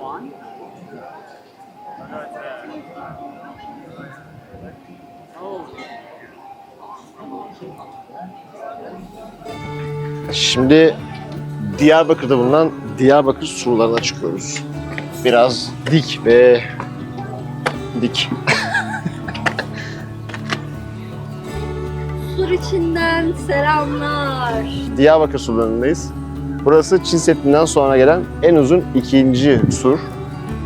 one. Oh, Şimdi Diyarbakır'da bulunan Diyarbakır surlarına çıkıyoruz. Biraz dik ve dik. Sur içinden selamlar. Diyarbakır surlarındayız. Burası Çin Seddi'nden sonra gelen en uzun ikinci sur.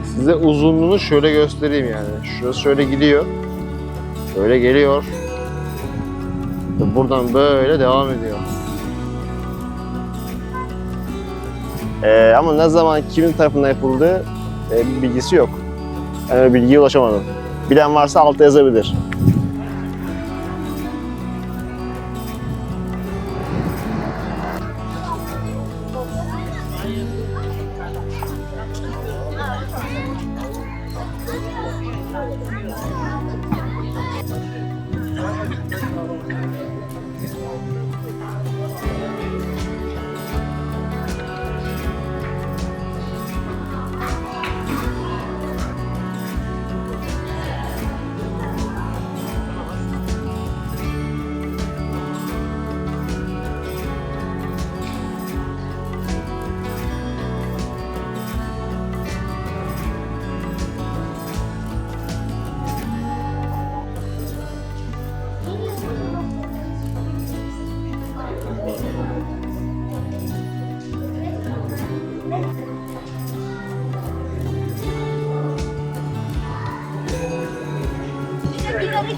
Size uzunluğunu şöyle göstereyim yani. Şurası şöyle gidiyor. Şöyle geliyor. Buradan böyle devam ediyor. Ee, ama ne zaman kimin tarafından yapıldığı e, bilgisi yok. Yani bilgiye ulaşamadım. Bilen varsa altta yazabilir.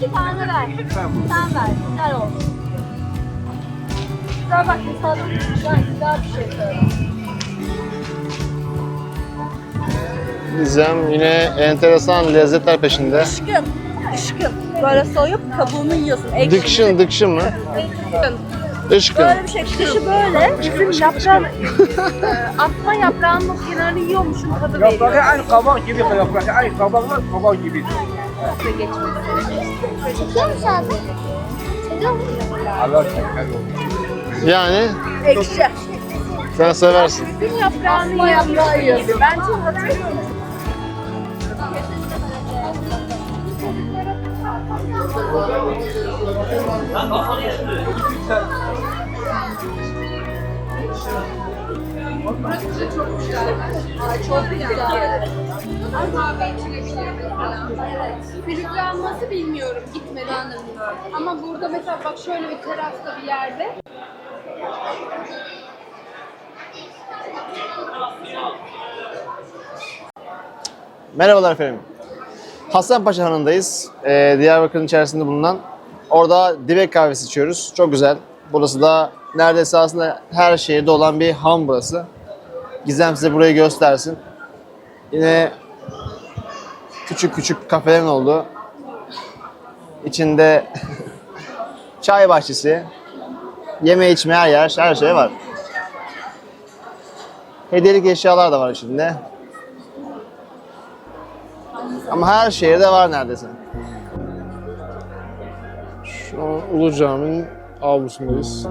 İki tane ver. Sen ver. Güzel olsun. Güzel bak mesela güzel, güzel bir şey söyle. Gizem yine enteresan lezzetler peşinde. Işkın. Işkın. Böyle soyup kabuğunu yiyorsun. Ekşi. Dıkşın, dıkşın mı? Işkın. Dışkın. Böyle bir şey. Dışı böyle. Bizim yaprağın, e, atma yaprağının kenarını yiyormuşum tadı Yaprağı veriyor. aynı kabak gibi yaprağı. Aynı kabaklar kabak gibi. Çekiyor musun abi? Çekiyor musun? Allah Yani Ekşi. sen seversin. Bütün yaprağını yaprağı. Ben çok hatırlıyorum. Ay çok güzel. Filiplanması bilmiyorum gitmeden de bilmiyorum. Ama burada mesela bak şöyle bir terasta bir yerde Merhabalar efendim. Hasanpaşa Hanı'ndayız. Ee, Diyarbakır'ın içerisinde bulunan. Orada dibek kahvesi içiyoruz. Çok güzel. Burası da neredeyse aslında her şehirde olan bir ham burası. Gizem size burayı göstersin. Yine küçük küçük kafelerin oldu. İçinde çay bahçesi, yeme içme her yer, her şey var. Hediyelik eşyalar da var içinde. Ama her şehirde var neredeyse. Şu an Ulu Cami'nin avlusundayız.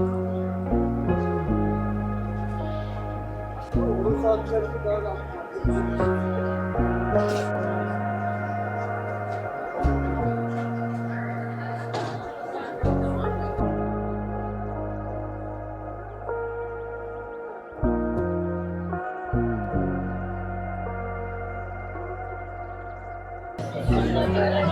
Ee,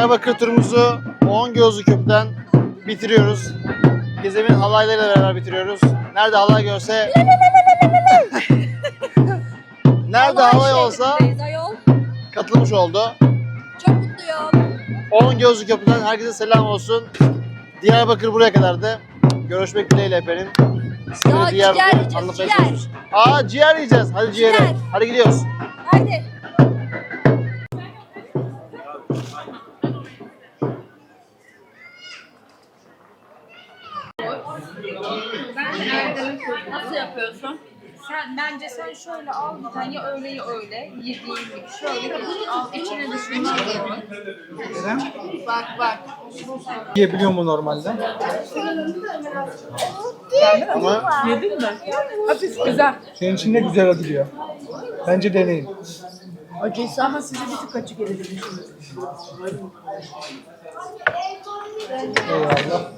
Diyarbakır turumuzu 10 gözlü köprüden bitiriyoruz. Gizem'in halaylarıyla beraber bitiriyoruz. Nerede halay görse... Nerede halay olsa Ayol. katılmış oldu. Çok mutluyum. 10 gözlü köprüden herkese selam olsun. Diyarbakır buraya kadardı. görüşmek dileğiyle efendim. Ya, ciğer yiyeceğiz, anlatmaya ciğer. çalışıyoruz. Aa ciğer yiyeceğiz. Hadi ciğere. Ciğer. Hadi gidiyoruz. Hadi. Yapıyorsun? Sen, bence sen şöyle al bir tane ya öyle ya öyle. Yediğin gibi şöyle geç al. İçine de şunu al. Bak bak. Yiyebiliyor mu normalde? Ama Yedin mi? Hafif güzel. Senin için ne güzel gidiyor. Bence deneyin. Acıysa ama size bir tık acı gelebilir. Eyvallah.